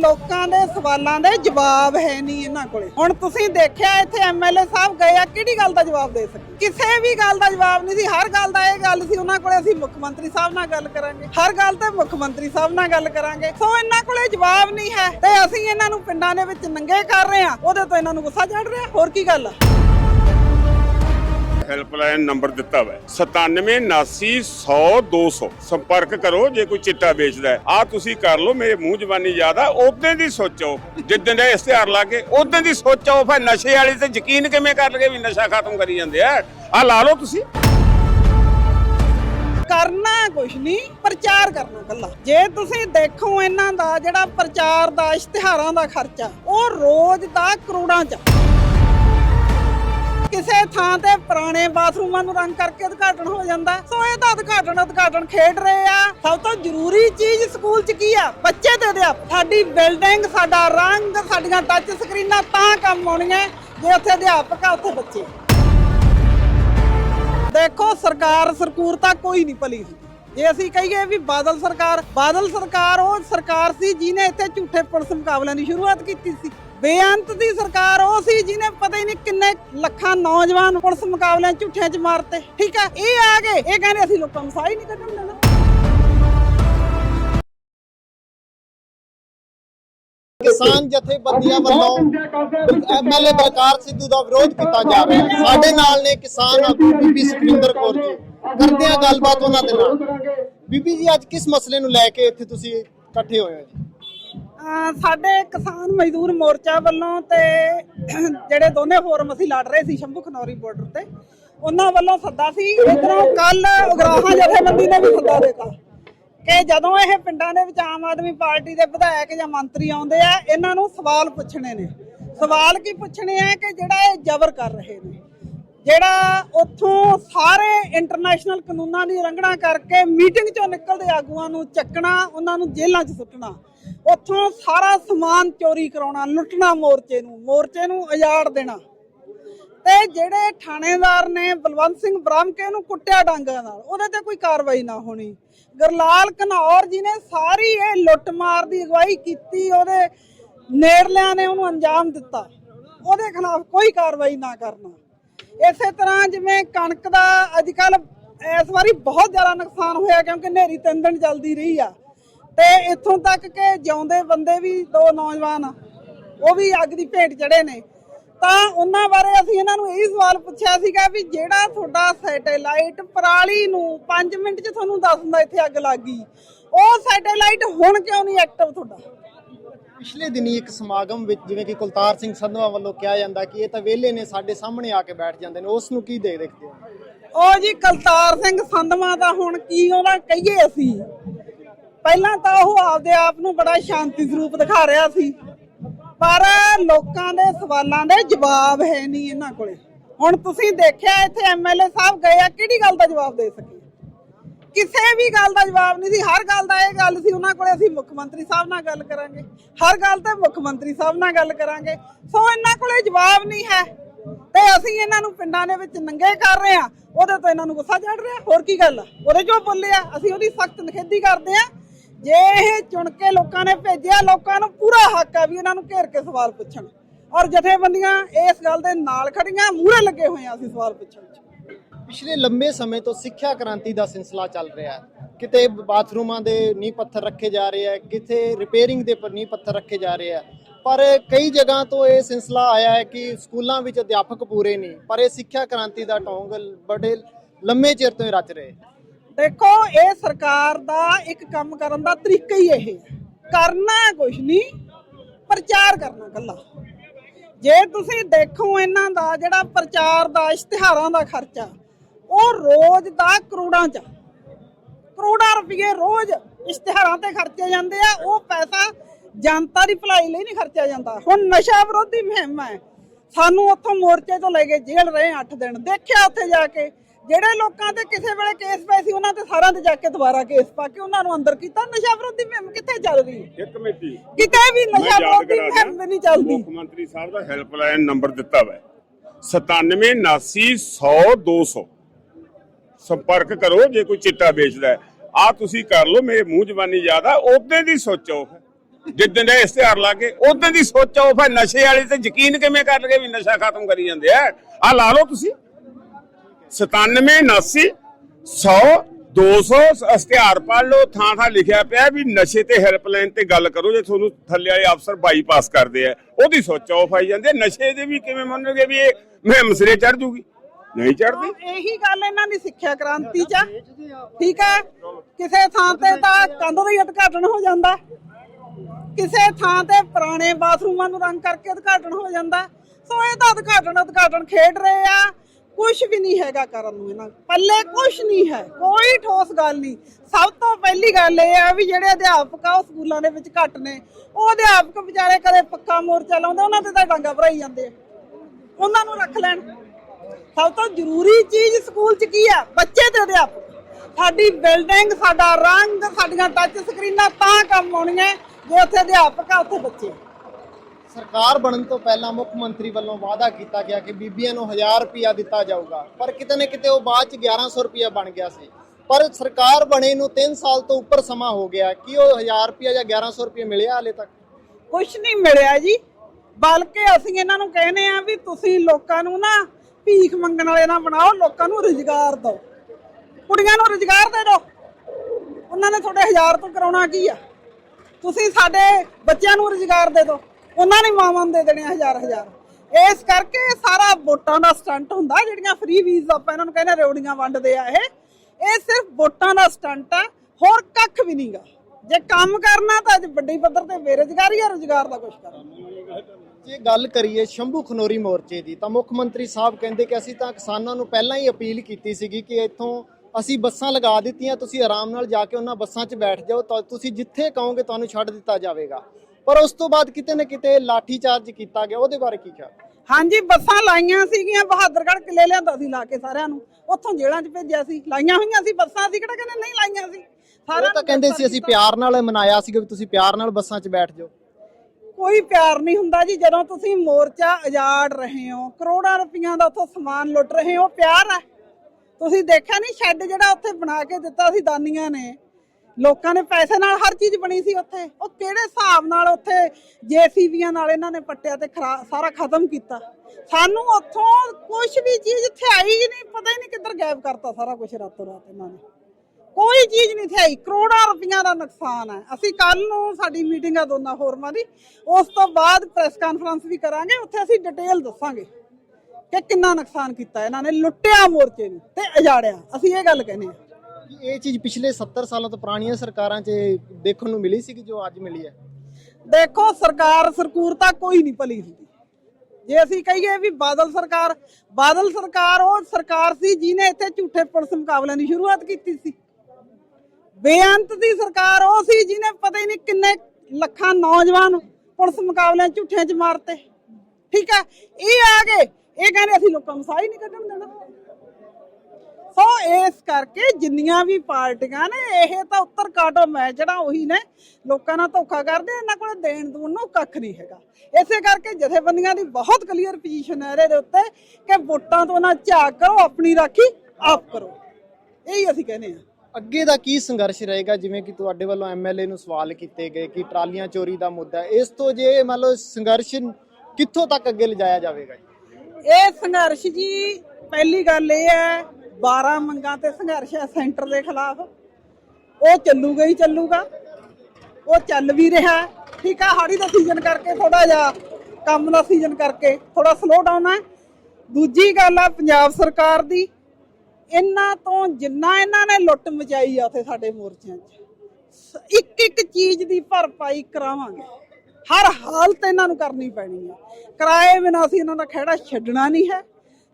ਲੋਕਾਂ ਦੇ ਸਵਾਲਾਂ ਦੇ ਜਵਾਬ ਹੈ ਨਹੀਂ ਇਹਨਾਂ ਕੋਲੇ। ਹੁਣ ਤੁਸੀਂ ਦੇਖਿਆ ਇੱਥੇ ਐਮਐਲਏ ਸਾਹਿਬ ਗਏ ਆ, ਕਿਹੜੀ ਗੱਲ ਦਾ ਜਵਾਬ ਦੇ ਸਕੇ? ਕਿਸੇ ਵੀ ਗੱਲ ਦਾ ਜਵਾਬ ਨਹੀਂ ਸੀ। ਹਰ ਗੱਲ ਦਾ ਇਹ ਗੱਲ ਸੀ, ਉਹਨਾਂ ਕੋਲੇ ਅਸੀਂ ਮੁੱਖ ਮੰਤਰੀ ਸਾਹਿਬ ਨਾਲ ਗੱਲ ਕਰਾਂਗੇ। ਹਰ ਗੱਲ ਤੇ ਮੁੱਖ ਮੰਤਰੀ ਸਾਹਿਬ ਨਾਲ ਗੱਲ ਕਰਾਂਗੇ। ਸੋ ਇਹਨਾਂ ਕੋਲੇ ਜਵਾਬ ਨਹੀਂ ਹੈ ਤੇ ਅਸੀਂ ਇਹਨਾਂ ਨੂੰ ਪਿੰਡਾਂ ਦੇ ਵਿੱਚ ਨੰਗੇ ਕਰ ਰਹੇ ਆ ਉਹਦੇ ਤੋਂ ਇਹਨਾਂ ਨੂੰ ਗੁੱਸਾ ਚੜ ਰਿਹਾ। ਹੋਰ ਕੀ ਗੱਲ ਆ? ਹੈਲਪਲਾਈਨ ਨੰਬਰ ਦਿੱਤਾ ਹੋਇਆ ਹੈ। 9789010200 ਸੰਪਰਕ ਕਰੋ, ਜੇ ਕੋਈ ਚਿੱਟਾ ਵੇਚਦਾ ਹੈ। ਆ ਤੁਸੀਂ ਕਰ ਲਓ, ਮੇਰੇ ਮੂੰਹ ਜ਼ਬਾਨੀ ਯਾਦ ਆ ਉਦੋਂ ਦੀ ਸੋਚੋ। ਜਿੱਦਾਂ ਦੇ ਇਸ਼ਤਿਹਾਰ ਲਾ ਕੇ ਉਦੋਂ ਦੀ ਸੋਚੋ। ਫਿਰ ਨਸ਼ੇ ਵਾਲੀ ਤੇ ਯਕੀਨ ਕਿਵੇਂ ਕਰ ਲਗੇ ਵੀ ਨਸ਼ਾ ਖਤਮ ਕਰੀ ਜਾਂਦੇ ਆ? ਆ ਲਾ ਲਓ ਤੁਸੀਂ। ਕਰਨਾ ਕੁਛ ਨਹੀਂ, ਪ੍ਰਚਾਰ ਕਰਨਾ ਕੱਲਾ ਜੇ ਤੁਸੀਂ ਦੇਖੋ ਇਹਨਾਂ ਦਾ ਜਿਹੜਾ ਪ੍ਰਚਾਰ ਦਾ, ਇਸ਼ਤਿਹਾਰਾਂ ਦਾ ਖਰਚਾ, ਉਹ ਰੋਜ਼ ਦਾ ਕਰੋੜਾਂ ਚ ਕਿਸੇ ਥਾਂ ਤੇ ਪੁਰਾਣੇ ਬਾਥਰੂਮਾਂ ਨੂੰ ਰੰਗ ਕਰਕੇ ਉਦਘਾਟਨ ਹੋ ਜਾਂਦਾ। ਸੋ ਇਹ ਤਾਂ ਉਦਘਾਟਨ ਉਦਘਾਟਨ ਖੇਡ ਰਹੇ ਆ। ਸਭ ਤੋਂ ਜ਼ਰੂਰੀ ਚੀਜ਼ ਸਕੂਲ ਚ ਕੀ ਆ? ਬੱਚੇ ਤੇ ਅਧਿਆਪਕ ਸਾਡੀ ਬਿਲਡਿੰਗ ਸਾਡਾ ਰੰਗ, ਸਾਡੀਆਂ ਟੱਚ ਸਕਰੀਨਾਂ ਤਾਂ ਕੰਮ ਆਉਣੀਆਂ। ਜੇ ਉੱਥੇ ਅਧਿਆਪਕ ਆ, ਉੱਥੇ ਬੱਚੇ। ਦੇਖੋ, ਸਰਕਾਰ ਸਰਕੂਰ ਤਾਂ ਕੋਈ ਨਹੀਂ ਭਲੀ ਜੇ ਅਸੀਂ ਕਹੀਏ ਵੀ ਬਾਦਲ ਸਰਕਾਰ ਬਾਦਲ ਸਰਕਾਰ ਉਹ ਸਰਕਾਰ ਸੀ ਜਿਹਨੇ ਇੱਥੇ ਝੂਠੇ ਪੁਲਿਸ ਮੁਕਾਬਲਿਆਂ ਦੀ ਸ਼ੁਰੂਆਤ ਕੀਤੀ ਸੀ। ਬੇਅੰਤ ਦੀ ਸਰਕਾਰ ਉਹ ਸੀ ਜਿਹਨੇ ਪਤਾ ਹੀ ਨਹੀਂ ਕਿੰਨੇ ਲੱਖਾਂ ਨੌਜਵਾਨ ਪੁਲਿਸ ਮੁਕਾਬਲਿਆਂ ਝੂਠਿਆਂ 'ਚ ਮਾਰਤੇ। ਠੀਕ ਆ, ਇਹ ਆ ਗਏ। ਇਹ ਕਹਿੰਦੇ ਅਸੀਂ ਲੋਕਾਂ ਨੂੰ ਸਾਈ ਹੀ ਨਹੀਂ ਕੱਢਣ ਦੇਣਾ। ਕਿਸਾਨ ਜਥੇਬੰਦੀਆਂ ਵੱਲੋਂ ਐਮਐਲਏ ਬਲਕਾਰ ਸਿੱਧੂ ਦਾ ਵਿਰੋਧ ਕੀਤਾ ਜਾ ਰਿਹਾ ਹੈ। ਸਾਡੇ ਨਾਲ ਨੇ ਕਿਸਾਨ ਆਗੂ ਬੀਬੀ ਸੁਖਵਿੰਦਰ ਕੌਰ ਜੀ। ਕਰਦੇ ਆ ਗੱਲਬਾਤ ਉਹਨਾਂ ਦੇ ਨਾਲ। ਬੀਬੀ ਜੀ ਅੱਜ ਕਿਸ ਮਸਲੇ ਨੂੰ ਲੈ ਕੇ ਇੱਥੇ ਤੁਸੀਂ ਇਕੱਠੇ ਹੋਏ ਹੋ ਜੀ? ਸਾਡੇ ਕਿਸਾਨ ਮਜ਼ਦੂਰ ਮੋਰਚਾ ਵੱਲੋਂ ਤੇ ਜਿਹੜੇ ਦੋਨੇ ਫੋਰਮ ਅਸੀਂ ਲੜ ਰਹੇ ਸੀ ਸ਼ੰਭੂ ਖਨੌਰੀ ਬਾਰਡਰ ਤੇ ਉਹਨਾਂ ਵੱਲੋਂ ਸੱਦਾ ਸੀ। ਇਧਰੋਂ ਕੱਲ ਉਗਰਾਹਾਂ ਜਥੇਬੰਦੀ ਨੇ ਵੀ ਸੱਦਾ ਦਿੱਤਾ। ਕਿ ਜਦੋਂ ਇਹ ਪਿੰਡਾਂ ਦੇ ਵਿੱਚ ਆਮ ਆਦਮੀ ਪਾਰਟੀ ਦੇ ਵਿਧਾਇਕ ਜਾਂ ਮੰਤਰੀ ਆਉਂਦੇ ਆ, ਇਹਨਾਂ ਨੂੰ ਸਵਾਲ ਪੁੱਛਣੇ ਨੇ। ਸਵਾਲ ਕੀ ਪੁੱਛਣੇ ਆ ਕਿ ਜਿਹੜਾ ਇਹ ਜ਼ਬਰ ਕਰ ਰਹੇ ਨੇ। ਜਿਹੜਾ ਉੱਥੋਂ ਸਾਰੇ ਇੰਟਰਨੈਸ਼ਨਲ ਕਾਨੂੰਨਾਂ ਦੀ ਉਲੰਘਣਾ ਕਰਕੇ ਮੀਟਿੰਗ ਚੋਂ ਨਿਕਲਦੇ ਆਗੂਆਂ ਨੂੰ ਚੱਕਣਾ, ਉਹਨਾਂ ਨੂੰ ਜੇਲ੍ਹਾਂ 'ਚ ਸੁੱਟਣਾ, ਉੱਥੋਂ ਸਾਰਾ ਸਮਾਨ ਚੋਰੀ ਕਰਾਉਣਾ, ਲੁੱਟਣਾ ਮੋਰਚੇ ਨੂੰ ਮੋਰਚੇ ਨੂੰ ਉਜਾੜ ਦੇਣਾ। ਤੇ ਜਿਹੜੇ ਥਾਣੇਦਾਰ ਨੇ ਬਲਵੰਤ ਸਿੰਘ ਬ੍ਰਾਹਮਕੇ ਨੂੰ ਕੁੱਟਿਆ ਡਾਂਗਾਂ ਨਾਲ, ਉਹਦੇ ਤੇ ਕੋਈ ਕਾਰਵਾਈ ਨਾ ਹੋਣੀ। ਗਰਲਾਲ ਘਨੌਰ ਜੀ ਨੇ ਸਾਰੀ ਇਹ ਲੁੱਟਮਾਰ ਦੀ ਅਗਵਾਈ ਕੀਤੀ, ਉਹਦੇ ਨੇੜਲਿਆਂ ਨੇ ਉਹਨੂੰ ਅੰਜਾਮ ਦਿੱਤਾ। ਉਹਦੇ ਖਿਲਾਫ ਕੋਈ ਕਾਰਵਾਈ ਨਾ ਕਰਨਾ। ਇਸੇ ਤਰ੍ਹਾਂ ਜਿਵੇਂ ਕਣਕ ਦਾ ਅੱਜ ਕੱਲ ਇਸ ਵਾਰੀ ਬਹੁਤ ਜ਼ਿਆਦਾ ਨੁਕਸਾਨ ਹੋਇਆ ਕਿਉਂਕਿ ਹਨੇਰੀ ਤਿੰਨ ਦਿਨ ਚੱਲਦੀ ਰਹੀ ਆ। ਤੇ ਇੱਥੋਂ ਤੱਕ ਕਿ ਜਿਉਂਦੇ ਬੰਦੇ ਵੀ ਦੋ ਨੌਜਵਾਨ ਉਹ ਵੀ ਅੱਗ ਦੀ ਭੇਟ ਚੜੇ ਨੇ। ਤਾਂ ਉਹਨਾਂ ਬਾਰੇ ਅਸੀਂ ਇਹਨਾਂ ਨੂੰ ਇਹ ਸਵਾਲ ਪੁੱਛਿਆ ਸੀਗਾ ਵੀ ਜਿਹੜਾ ਤੁਹਾਡਾ ਸੈਟੇਲਾਈਟ ਪਰਾਲੀ ਨੂੰ 5 ਮਿੰਟ 'ਚ ਤੁਹਾਨੂੰ ਦੱਸ ਦਿੰਦਾ ਇੱਥੇ ਅੱਗ ਲੱਗ ਗਈ। ਉਹ ਸੈਟੇਲਾਈਟ ਹੁਣ ਕਿਉਂ ਨਹੀਂ ਐਕਟਿਵ ਤੁਹਾਡਾ? ਪਿਛਲੇ ਦਿਨੀ ਇੱਕ ਸਮਾਗਮ ਵਿੱਚ ਜਿਵੇਂ ਕਿ ਕੁਲਤਾਰ ਸਿੰਘ ਸੰਧਵਾ ਵੱਲੋਂ ਕਿਹਾ ਜਾਂਦਾ ਕਿ ਇਹ ਤਾਂ ਵਿਹਲੇ ਨੇ ਸਾਡੇ ਸਾਹਮਣੇ ਆ ਕੇ ਬੈਠ ਜਾਂਦੇ ਨੇ ਉਸ ਨੂੰ ਕੀ ਦੇ ਦੇਖਦੇ ਹੋ? ਉਹ ਜੀ ਕਲਤਾਰ ਸਿੰਘ ਸੰਧਵਾ ਦਾ ਹੁਣ ਕੀ ਉਹਦਾ ਕਹੀਏ ਅਸੀਂ? ਪਹਿਲਾਂ ਤਾਂ ਉਹ ਆਪਦੇ ਆਪ ਨੂੰ ਬੜਾ ਸ਼ਾਂਤੀ ਸਰੂਪ ਦਿਖਾ ਰਿਹਾ ਸੀ। ਪਰ ਲੋਕਾਂ ਦੇ ਸਵਾਲਾਂ ਦੇ ਜਵਾਬ ਹੈ ਨਹੀਂ ਇਹਨਾਂ ਕੋਲੇ। ਹੁਣ ਤੁਸੀਂ ਦੇਖਿਆ ਇੱਥੇ ਐਮਐਲਏ ਸਾਹਿਬ ਗਏ ਆ, ਕਿਹੜੀ ਗੱਲ ਦਾ ਜਵਾਬ ਦੇ ਸਕੇ ਕਿਸੇ ਵੀ ਗੱਲ ਦਾ ਜਵਾਬ ਨਹੀਂ ਸੀ। ਹਰ ਗੱਲ ਦਾ ਇਹ ਗੱਲ ਸੀ, ਉਹਨਾਂ ਕੋਲੇ ਅਸੀਂ ਮੁੱਖ ਮੰਤਰੀ ਸਾਹਿਬ ਨਾਲ ਗੱਲ ਕਰਾਂਗੇ। ਹਰ ਗੱਲ ਤੇ ਮੁੱਖ ਮੰਤਰੀ ਸਾਹਿਬ ਨਾਲ ਗੱਲ ਕਰਾਂਗੇ। ਸੋ ਇਹਨਾਂ ਕੋਲੇ ਜਵਾਬ ਨਹੀਂ ਹੈ। ਤੇ ਅਸੀਂ ਇਹਨਾਂ ਨੂੰ ਪਿੰਡਾਂ ਦੇ ਵਿੱਚ ਨੰਗੇ ਕਰ ਰਹੇ ਆ। ਉਹਦੇ ਤੋਂ ਇਹਨਾਂ ਨੂੰ ਗੁੱਸਾ ਚੜ ਰਿਹਾ। ਹੋਰ ਕੀ ਗੱਲ ਆ? ਉਹਦੇ ਜੋ ਬੋਲੇ ਆ ਅਸੀਂ ਉਹਦੀ ਸਖਤ ਨਿਖੇਧੀ ਕਰਦੇ ਆ। ਜੇ ਇਹ ਚੁਣ ਕੇ ਲੋਕਾਂ ਨੇ ਭੇਜਿਆ, ਲੋਕਾਂ ਨੂੰ ਪੂਰਾ ਹੱਕ ਆ ਵੀ ਇਹਨਾਂ ਨੂੰ ਘੇਰ ਕੇ ਸਵਾਲ ਪੁੱਛਣ। ਔਰ ਜਥੇਬੰਦੀਆਂ ਇਸ ਗੱਲ ਦੇ ਨਾਲ ਖੜੀਆਂ, ਮੂਹਰੇ ਲੱਗੇ ਹੋਏ ਆ ਅਸੀਂ ਸਵਾਲ ਪੁੱਛਣ 'ਚ ਪਿਛਲੇ ਲੰਬੇ ਸਮੇਂ ਤੋਂ ਸਿੱਖਿਆ ਕ੍ਰਾਂਤੀ ਦਾ ਸਿਲਸਿਲਾ ਚੱਲ ਰਿਹਾ ਹੈ। ਕਿਤੇ ਬਾਥਰੂਮਾਂ ਦੇ ਨੀਂਹ ਪੱਥਰ ਰੱਖੇ ਜਾ ਰਹੇ ਆ ਕਿਤੇ ਰਿਪੇਅਰਿੰਗ ਦੇ ਪਰ ਨੀਂਹ ਪੱਥਰ ਰੱਖੇ ਜਾ ਰਹੇ ਆ ਪਰ ਕਈ ਜਗ੍ਹਾ ਤੋਂ ਇਹ ਸਿਲਸਿਲਾ ਆਇਆ ਹੈ ਕਿ ਸਕੂਲਾਂ ਵਿੱਚ ਅਧਿਆਪਕ ਪੂਰੇ ਨਹੀਂ, ਪਰ ਇਹ ਸਿੱਖਿਆ ਕ੍ਰਾਂਤੀ ਦਾ ਢੋਂਗ ਬੜੇ ਲੰਮੇ ਚਿਰ ਤੋਂ ਹੀ ਰਚ ਰਹੇ। ਦੇਖੋ, ਇਹ ਸਰਕਾਰ ਦਾ ਇੱਕ ਕੰਮ ਕਰਨ ਦਾ ਤਰੀਕਾ ਹੀ ਇਹ। ਹੈ ਕਰਨਾ ਕੁਛ ਨਹੀਂ, ਪ੍ਰਚਾਰ ਕਰਨਾ ਕੱਲਾ ਜੇ ਤੁਸੀਂ ਦੇਖੋ, ਇਹਨਾਂ ਦਾ ਜਿਹੜਾ ਪ੍ਰਚਾਰ ਦਾ, ਇਸ਼ਤਿਹਾਰਾਂ ਦਾ ਖਰਚਾ, ਉਹ ਰੋਜ਼ ਦਾ ਕਰੋੜਾਂ ਚ ਕਰੋੜਾਂ ਰੁਪਏ ਰੋਜ਼ ਇਸ਼ਤਿਹਾਰਾਂ ਤੇ ਖਰਚੇ ਜਾਂਦੇ ਆ, ਉਹ ਪੈਸਾ ਜਨਤਾ ਦੀ ਭਲਾਈ ਲਈ ਨਹੀਂ ਖਰਚਿਆ ਜਾਂਦਾ। ਹੁਣ ਨਸ਼ਾ ਵਿਰੋਧੀ ਮੁਹਿੰਮ ਹੈ। ਸਾਨੂੰ ਉੱਥੋਂ ਮੋਰਚੇ ਤੋਂ ਲੈ ਕੇ ਜੇਲ੍ਹ ਰਹੇ 8 ਦਿਨ। ਦੇਖਿਆ ਉੱਥੇ ਜਾ ਕੇ ਜਿਹੜੇ ਲੋਕਾਂ ਤੇ ਕਿਸੇ ਵੇਲੇ ਕੇਸ ਪਏ ਸੀ ਉਹਨਾਂ ਤੇ ਸਾਰਿਆਂ ਤੇ ਜਾ ਕੇ ਦੁਬਾਰਾ ਕੇਸ ਪਾ ਕੇ ਉਹਨਾਂ ਨੂੰ ਅੰਦਰ ਕੀਤਾ। ਨਸ਼ਾ ਵਿਰੋਧੀ ਮੁਹਿੰਮ ਕਿੱਥੇ ਚੱਲ ਰਹੀ? ਹੈ ਇੱਕ ਮਿੰਟੀ ਕਿਤੇ ਵੀ ਨਸ਼ਾ ਵਿਰੋਧੀ ਮੁਹਿੰਮ ਨਹੀਂ ਚੱਲਦੀ। ਮੁੱਖ ਮੰਤਰੀ ਸਾਹਿਬ ਦਾ ਹੈਲਪਲਾਈਨ ਨੰਬਰ ਦਿੱਤਾ ਹੋਇਆ ਹੈ 9789010200 ਸੰਪਰਕ ਕਰੋ ਜੇ ਕੋਈ ਚਿੱਟਾ ਵੇਚਦਾ ਆ ਤੁਸੀਂ ਕਰ ਲਓ ਮੇਰੇ ਮੂੰਹ ਜ਼ਬਾਨੀ ਯਾਦ ਆ ਉਦੋਂ ਦੀ ਸੋਚੋ ਜਿੱਦਣ ਦੇ ਇਸ਼ਤਿਹਾਰ ਲੱਗੇ ਉਦੋਂ ਦੀ ਸੋਚੋ ਫਿਰ ਨਸ਼ੇ ਵਾਲੇ ਤੇ ਯਕੀਨ ਕਿਵੇਂ ਕਰ ਲਗੇ ਵੀ ਨਸ਼ਾ ਖਤਮ ਕਰੀ ਜਾਂਦੇ ਆ? ਆ ਲਾ ਲਓ ਤੁਸੀਂ। 97 79 100 200 ਇਸ਼ਤਿਹਾਰ ਪੜ ਲਓ, ਥਾਂ ਥਾਂ ਲਿਖਿਆ ਪਿਆ ਵੀ ਨਸ਼ੇ ਤੇ ਹੈਲਪਲਾਈਨ ਤੇ ਗੱਲ ਕਰੋ, ਜੇ ਤੁਹਾਨੂੰ ਥੱਲੇ ਵਾਲੇ ਅਫਸਰ ਬਾਈਪਾਸ ਕਰਦੇ ਆ। ਉਹਦੀ ਸੋਚ ਆਫ ਆਈ ਜਾਂਦੀ ਹੈ। ਨਸ਼ੇ ਦੇ ਵੀ ਕਿਵੇਂ ਮੰਨੋਗੇ ਵੀ ਇਹ ਮੁਹਿੰਮ ਸਿਰੇ ਚੜ ਜੂਗੀ? ਨਹੀਂ ਚੜਦੀ ਇਹੀ ਗੱਲ ਇਹਨਾਂ ਦੀ ਸਿੱਖਿਆ ਕ੍ਰਾਂਤੀ ਚ ਠੀਕ ਹੈ ਕਿਸੇ ਥਾਂ ਤੇ ਤਾਂ ਕੰਧ ਦਾ ਹੀ ਉਦਘਾਟਨ ਹੋ ਜਾਂਦਾ। ਕਿਸੇ ਥਾਂ ਤੇ ਪੁਰਾਣੇ ਬਾਥਰੂਮਾਂ ਨੂੰ ਰੰਗ ਕਰਕੇ ਉਦਘਾਟਨ ਹੋ ਜਾਂਦਾ। ਸੋ ਇਹ ਤਾਂ ਉਦਘਾਟਨ ਉਦਘਾਟਨ ਖੇਡ ਰਹੇ ਆ। ਕੁਝ ਵੀ ਨਹੀਂ ਹੈਗਾ ਕਰਨ ਨੂੰ ਇਹਨਾਂ ਪੱਲੇ ਕੁਝ ਨਹੀਂ ਹੈ, ਕੋਈ ਠੋਸ ਗੱਲ ਨਹੀਂ। ਸਭ ਤੋਂ ਪਹਿਲੀ ਗੱਲ ਇਹ ਆ ਵੀ ਜਿਹੜੇ ਅਧਿਆਪਕ ਆ, ਉਹ ਸਕੂਲਾਂ ਦੇ ਵਿੱਚ ਘੱਟ ਨੇ। ਉਹ ਅਧਿਆਪਕ ਵਿਚਾਰੇ ਕਦੇ ਪੱਕਾ ਮੋਰਚਾ ਲਾਉਂਦੇ, ਉਹਨਾਂ ਤੇ ਤਾਂ ਡਾਂਗਾ ਭਰਾਈ ਜਾਂਦੇ ਆ। ਉਹਨਾਂ ਨੂੰ ਰੱਖ ਲੈਣ। ਸਭ ਤੋਂ ਜ਼ਰੂਰੀ ਚੀਜ਼ ਸਕੂਲ 'ਚ ਕੀ ਆ? ਬੱਚੇ ਤੇ ਅਧਿਆਪਕ। ਸਾਡੀ ਬਿਲਡਿੰਗ, ਸਾਡਾ ਰੰਗ, ਸਾਡੀਆਂ ਟੱਚ ਸਕਰੀਨਾਂ ਤਾਂ ਕੰਮ ਆਉਣੀਆਂ। ਜੇ ਉੱਥੇ ਅਧਿਆਪਕ ਆ, ਉੱਥੇ ਬੱਚੇ। ਸਰਕਾਰ ਬਣਨ ਤੋਂ ਪਹਿਲਾਂ ਮੁੱਖ ਮੰਤਰੀ ਵੱਲੋਂ ਵਾਅਦਾ ਕੀਤਾ ਗਿਆ ਕਿ ਬੀਬੀਆਂ ਨੂੰ 1000 ਰੁਪਇਆ ਦਿੱਤਾ ਜਾਊਗਾ। ਪਰ ਕਿਤੇ ਨਾ ਕਿਤੇ ਉਹ ਬਾਅਦ ਚ 1100 ਰੁਪਇਆ ਬਣ ਗਿਆ ਸੀ। ਪਰ ਸਰਕਾਰ ਬਣੇ ਨੂੰ 3 ਸਾਲ ਤੋਂ ਉੱਪਰ ਸਮਾਂ ਹੋ ਗਿਆ। ਕੀ ਉਹ 1000 ਰੁਪਇਆ ਜਾਂ 1100 ਰੁਪਇਆ ਮਿਲਿਆ ਹਾਲੇ ਤੱਕ? ਕੁਝ ਨਹੀਂ ਮਿਲਿਆ ਜੀ। ਬਲਕਿ ਅਸੀਂ ਇਹਨਾਂ ਨੂੰ ਕਹਿੰਦੇ ਆ ਵੀ ਤੁਸੀਂ ਲੋਕਾਂ ਨੂੰ ਨਾ ਭੀਖ ਮੰਗਣ ਵਾਲੇ ਨਾ ਬਣਾਓ, ਲੋਕਾਂ ਨੂੰ ਰੁਜ਼ਗਾਰ ਦਿਓ। ਕੁੜੀਆਂ ਨੂੰ ਰੁਜ਼ਗਾਰ ਦੇ ਦਿਓ। ਉਹਨਾਂ ਨੇ ਤੁਹਾਡੇ ਹਜ਼ਾਰ ਤੋਂ ਕਰਾਉਣਾ ਕੀ ਆ? ਤੁਸੀਂ ਸਾਡੇ ਬੱਚਿਆਂ ਨੂੰ ਰੁਜ਼ਗਾਰ ਦੇ ਦਿਓ। ਉਹਨਾਂ ਨੇ ਮਾਵਾਂ ਦੇ ਦੇਣੇ ਹਜ਼ਾਰ ਹਜ਼ਾਰ। ਇਸ ਕਰਕੇ ਇਹ ਸਾਰਾ ਵੋਟਾਂ ਦਾ ਸਟੰਟ ਹੁੰਦਾ, ਜਿਹੜੀਆਂ ਫ੍ਰੀ ਵੀਜ਼ ਆਪਾਂ ਇਹਨਾਂ ਨੂੰ ਕਹਿੰਦੇ ਰੇਵੜੀਆਂ ਵੰਡਦੇ ਆ ਇਹ। ਇਹ ਸਿਰਫ ਵੋਟਾਂ ਦਾ ਸਟੰਟ ਆ, ਹੋਰ ਕੱਖ ਵੀ ਨਹੀਂਗਾ ਜੇ ਕੰਮ ਕਰਨਾ ਤਾਂ ਅੱਜ ਵੱਡੀ ਪੱਧਰ ਤੇ ਬੇਰੁਜ਼ਗਾਰੀ ਆ, ਰੁਜ਼ਗਾਰ ਦਾ ਕੁਝ ਕਰਨਾ। ਜੇ ਗੱਲ ਕਰੀਏ ਸ਼ੰਭੂ ਖਨੋਰੀ ਮੋਰਚੇ ਦੀ, ਤਾਂ ਮੁੱਖ ਮੰਤਰੀ ਸਾਹਿਬ ਕਹਿੰਦੇ ਕਿ ਅਸੀਂ ਤਾਂ ਕਿਸਾਨਾਂ ਨੂੰ ਪਹਿਲਾਂ ਹੀ ਅਪੀਲ ਕੀਤੀ ਸੀਗੀ ਕਿ ਇੱਥੋਂ ਅਸੀਂ ਬੱਸਾਂ ਲਗਾ ਦਿੱਤੀਆਂ, ਤੁਸੀਂ ਆਰਾਮ ਨਾਲ ਜਾ ਕੇ ਉਹਨਾਂ ਬੱਸਾਂ 'ਚ ਬੈਠ ਜਾਓ, ਤਾਂ ਤੁਸੀਂ ਜਿੱਥੇ ਕਹੋਗੇ ਤੁਹਾਨੂੰ ਛੱਡ ਦਿੱਤਾ ਜਾਵੇਗਾ। ਪਰ ਉਸ ਤੋਂ ਬਾਅਦ ਕਿਤੇ ਨਾ ਕਿਤੇ ਲਾਠੀ ਚਾਰਜ ਕੀਤਾ ਗਿਆ ਉਹਦੇ ਬਾਰੇ ਕੀ ਖਿਆਲ? ਹਾਂਜੀ ਬੱਸਾਂ ਲਾਈਆਂ ਸੀਗੀਆਂ ਬਹਾਦਰਗੜ੍ਹ ਕਿਲੇ ਲਿਆਂਦਾ ਸੀ ਲਾ ਕੇ ਸਾਰਿਆਂ ਨੂੰ। ਉੱਥੋਂ ਜੇਲ੍ਹਾਂ 'ਚ ਭੇਜਿਆ ਸੀ ਲਾਈਆਂ ਹੋਈਆਂ ਸੀ ਬੱਸਾਂ ਸੀ ਕਿਹੜਾ ਕਹਿੰਦੇ ਨਹੀਂ ਲਾਈਆਂ ਸੀ। ਉਹ ਸਾਰਿਆਂ ਤਾਂ ਕਹਿੰਦੇ ਸੀ ਅਸੀਂ ਪਿਆਰ ਨਾਲ ਮਨਾਇਆ ਸੀਗਾ ਵੀ ਤੁਸੀਂ ਪਿਆਰ ਨਾਲ ਬੱਸਾਂ 'ਚ ਬੈਠ ਜਾਓ। ਕੋਈ ਪਿਆਰ ਨਹੀਂ ਹੁੰਦਾ ਜੀ ਜਦੋਂ ਤੁਸੀਂ ਮੋਰਚਾ ਉਜਾੜ ਰਹੇ ਹੋ ਕਰੋੜਾਂ ਰੁਪਈਆਂ ਦਾ ਉੱਥੋਂ ਸਮਾਨ ਲੁੱਟ ਰਹੇ ਹੋ ਪਿਆਰ ਹੈ। ਤੁਸੀਂ ਦੇਖਿਆ ਨਹੀਂ ਸ਼ੈੱਡ ਜਿਹੜਾ ਉੱਥੇ ਬਣਾ ਕੇ ਦਿੱਤਾ ਸੀ ਦਾਨੀਆਂ ਨੇ ਲੋਕਾਂ ਨੇ ਪੈਸੇ ਨਾਲ ਹਰ ਚੀਜ਼ ਬਣੀ ਸੀ ਉੱਥੇ। ਉਹ ਕਿਹੜੇ ਹਿਸਾਬ ਨਾਲ ਉੱਥੇ ਜੇਸੀਬੀਆਂ ਨਾਲ ਇਹਨਾਂ ਨੇ ਪੱਟਿਆ ਤੇ ਖਰਾ- ਸਾਰਾ ਖਤਮ ਕੀਤਾ। ਸਾਨੂੰ ਉੱਥੋਂ ਕੁਝ ਵੀ ਚੀਜ਼ ਇੱਥੇ ਆਈ ਹੀ ਨਹੀਂ, ਪਤਾ ਹੀ ਨਹੀਂ ਕਿੱਧਰ ਗਾਇਬ ਕਰਤਾ ਸਾਰਾ ਕੁਝ ਰਾਤੋਂ ਰਾਤ ਇਹਨਾਂ ਨੇ। ਕੋਈ ਚੀਜ਼ ਨਹੀਂ ਥਈ ਕਰੋੜਾਂ ਰੁਪਈਆ ਦਾ ਨੁਕਸਾਨ ਹੈ। ਅਸੀਂ ਕੱਲ ਨੂੰ ਸਾਡੀ ਮੀਟਿੰਗ ਆ ਦੋਨਾਂ ਫੋਰਮਾਂ ਦੀ, ਉਸ ਤੋਂ ਬਾਅਦ ਪ੍ਰੈਸ ਕਾਨਫਰੰਸ ਵੀ ਕਰਾਂਗੇ, ਉੱਥੇ ਅਸੀਂ ਡਿਟੇਲ ਦੱਸਾਂਗੇ ਕਿ ਕਿੰਨਾ ਨੁਕਸਾਨ ਕੀਤਾ ਇਹਨਾਂ ਨੇ, ਲੁੱਟਿਆ ਮੋਰਚੇ ਨੂੰ ਤੇ ਅਜਾੜਿਆ। ਅਸੀਂ ਇਹ ਗੱਲ ਕਹਿੰਦੇ ਹਾਂ। ਇਹ ਚੀਜ਼ ਪਿਛਲੇ 70 ਸਾਲਾਂ ਤੋਂ ਪੁਰਾਣੀਆਂ ਸਰਕਾਰਾਂ 'ਚ ਦੇਖਣ ਨੂੰ ਮਿਲੀ ਸੀ ਕਿ ਜੋ ਅੱਜ ਮਿਲੀ ਹੈ? ਦੇਖੋ, ਸਰਕਾਰ ਸਰਕੂਰ ਤਾਂ ਕੋਈ ਨਹੀਂ ਭਲੀ ਹੁੰਦੀ। ਜੇ ਅਸੀਂ ਕਹੀਏ ਵੀ ਬਾਦਲ ਸਰਕਾਰ ਬਾਦਲ ਸਰਕਾਰ ਉਹ ਸਰਕਾਰ ਸੀ ਜਿਹਨੇ ਇੱਥੇ ਝੂਠੇ ਪੁਲਿਸ ਮੁਕਾਬਲਿਆਂ ਦੀ ਸ਼ੁਰੂਆਤ ਕੀਤੀ ਸੀ। ਬੇਅੰਤ ਦੀ ਸਰਕਾਰ ਉਹ ਸੀ ਜਿਹਨੇ ਪਤਾ ਹੀ ਨਹੀਂ ਕਿੰਨੇ ਲੱਖਾਂ ਨੌਜਵਾਨ ਪੁਲਿਸ ਮੁਕਾਬਲਿਆਂ ਝੂਠਿਆਂ 'ਚ ਮਾਰਤੇ। ਠੀਕ ਹੈ, ਇਹ ਆ ਗਏ। ਇਹ ਕਹਿੰਦੇ ਅਸੀਂ ਲੋਕਾਂ ਨੂੰ ਸਾਹ ਹੀ ਨਹੀਂ ਕੱਢਣ ਦੇਣਾ। ਸੋ ਇਸ ਕਰਕੇ ਜਿੰਨੀਆਂ ਵੀ ਪਾਰਟੀਆਂ ਨੇ ਇਹ ਤਾਂ ਉੱਤਰ ਕਾਟੋ ਮੈਚ ਜਿਹੜਾ ਉਹੀ ਨੇ ਲੋਕਾਂ ਨਾਲ ਧੋਖਾ ਕਰਦੇ ਇਹਨਾਂ ਕੋਲ ਦੇਣ ਦੂਣ ਨੂੰ ਕੱਖ ਨਹੀਂ ਹੈਗਾ। ਇਸੇ ਕਰਕੇ ਜਥੇਬੰਦੀਆਂ ਦੀ ਬਹੁਤ ਕਲੀਅਰ ਪੋਜੀਸ਼ਨ ਹੈ ਇਹਦੇ ਉੱਤੇ ਕਿ ਵੋਟਾਂ ਤੋਂ ਨਾ ਝਾਕ ਕਰੋ ਆਪਣੀ ਰਾਖੀ ਆਪ ਕਰੋ। ਇਹੀ ਅਸੀਂ ਕਹਿੰਦੇ ਆ ਅੱਗੇ ਦਾ ਕੀ ਸੰਘਰਸ਼ ਰਹੇਗਾ? ਜਿਵੇਂ ਕਿ ਤੁਹਾਡੇ ਵੱਲੋਂ ਐਮਐਲਏ ਨੂੰ ਸਵਾਲ ਕੀਤੇ ਗਏ ਕਿ ਟਰਾਲੀਆਂ ਚੋਰੀ ਦਾ ਮੁੱਦਾ ਇਸ ਤੋਂ ਜੇ ਮੰਨ ਲਓ ਸੰਘਰਸ਼ ਕਿੱਥੋਂ ਤੱਕ ਅੱਗੇ ਲਿਜਾਇਆ ਜਾਵੇਗਾ ਇਹ ਸੰਘਰਸ਼ ਜੀ ਪਹਿਲੀ ਗੱਲ ਇਹ ਹੈ 12 ਮੰਗਾਂ ਤੇ ਸੰਘਰਸ਼ ਹੈ ਸੈਂਟਰ ਦੇ ਖਿਲਾਫ। ਉਹ ਚੱਲੂਗਾ ਹੀ ਚੱਲੂਗਾ। ਉਹ ਚੱਲ ਵੀ ਰਿਹਾ ਠੀਕ ਆ, ਹਾੜੀ ਦਾ ਸੀਜ਼ਨ ਕਰਕੇ ਥੋੜਾ ਜਿਹਾ ਕੰਮ ਦਾ ਸੀਜ਼ਨ ਕਰਕੇ ਥੋੜਾ ਸਲੋ ਡਾਊਨ ਹੈ। ਦੂਜੀ ਗੱਲ ਆ ਪੰਜਾਬ ਸਰਕਾਰ ਦੀ, ਇਹਨਾਂ ਤੋਂ ਜਿੰਨਾ ਇਹਨਾਂ ਨੇ ਲੁੱਟ ਮਚਾਈ ਆ ਉੱਥੇ ਸਾਡੇ ਮੋਰਚਿਆਂ 'ਚ ਇੱਕ ਇੱਕ ਚੀਜ਼ ਦੀ ਭਰਪਾਈ ਕਰਾਵਾਂਗੇ। ਹਰ ਹਾਲਤ ਇਹਨਾਂ ਨੂੰ ਕਰਨੀ ਪੈਣੀ ਹੈ ਕਿਰਾਏ ਬਿਨਾਂ ਅਸੀਂ ਇਹਨਾਂ ਦਾ ਖਹਿੜਾ ਛੱਡਣਾ ਨਹੀਂ ਹੈ।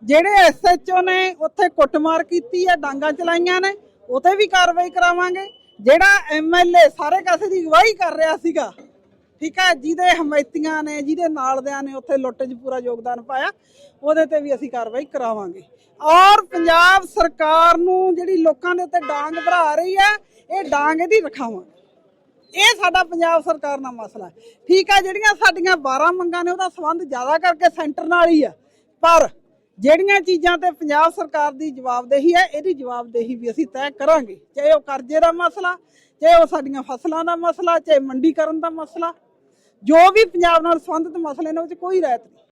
ਜਿਹੜੇ ਐਸਐਚਓ ਨੇ ਉੱਥੇ ਕੁੱਟਮਾਰ ਕੀਤੀ ਹੈ, ਡਾਂਗਾ ਚਲਾਈਆਂ ਨੇ ਉਤੇ ਵੀ ਕਾਰਵਾਈ ਕਰਾਵਾਂਗੇ। ਜਿਹੜਾ ਐਮਐਲਏ ਸਾਰੇ ਕਾਸੇ ਦੀ ਅਗਵਾਈ ਕਰ ਰਿਹਾ ਸੀਗਾ, ਠੀਕ ਹੈ, ਜਿਹਦੇ ਹਮਾਇਤੀਆਂ ਨੇ, ਜਿਹਦੇ ਨਾਲਦਿਆਂ ਨੇ ਉੱਥੇ ਲੁੱਟ 'ਚ ਪੂਰਾ ਯੋਗਦਾਨ ਪਾਇਆ, ਉਹਦੇ ਤੇ ਵੀ ਅਸੀਂ ਕਾਰਵਾਈ ਕਰਾਵਾਂਗੇ। ਔਰ ਪੰਜਾਬ ਸਰਕਾਰ ਨੂੰ ਜਿਹੜੀ ਲੋਕਾਂ ਦੇ ਉੱਤੇ ਡਾਂਗ ਭਰਾ ਰਹੀ ਹੈ, ਇਹ ਡਾਂਗ ਇਹਦੀ ਰਖਾਵਾਂਗੇ। ਇਹ ਸਾਡਾ ਪੰਜਾਬ ਸਰਕਾਰ ਨਾਲ ਮਸਲਾ ਠੀਕ ਆ ਜਿਹੜੀਆਂ ਸਾਡੀਆਂ 12 ਮੰਗਾਂ ਨੇ, ਉਹਦਾ ਸੰਬੰਧ ਜ਼ਿਆਦਾ ਕਰਕੇ ਸੈਂਟਰ ਨਾਲ ਹੀ ਆ ਪਰ ਜਿਹੜੀਆਂ ਚੀਜ਼ਾਂ ਤੇ ਪੰਜਾਬ ਸਰਕਾਰ ਦੀ ਜਵਾਬਦੇਹੀ ਹੈ, ਇਹਦੀ ਜਵਾਬਦੇਹੀ ਵੀ ਅਸੀਂ ਤੈਅ ਕਰਾਂਗੇ। ਚਾਹੇ ਉਹ ਕਰਜ਼ੇ ਦਾ ਮਸਲਾ, ਚਾਹੇ ਉਹ ਸਾਡੀਆਂ ਫਸਲਾਂ ਦਾ ਮਸਲਾ, ਚਾਹੇ ਮੰਡੀਕਰਨ ਦਾ ਮਸਲਾ, ਜੋ ਵੀ ਪੰਜਾਬ ਨਾਲ ਸੰਬੰਧਿਤ ਮਸਲੇ ਨੇ ਉਹ 'ਚ ਕੋਈ ਰਹਿਤ ਨਹੀਂ।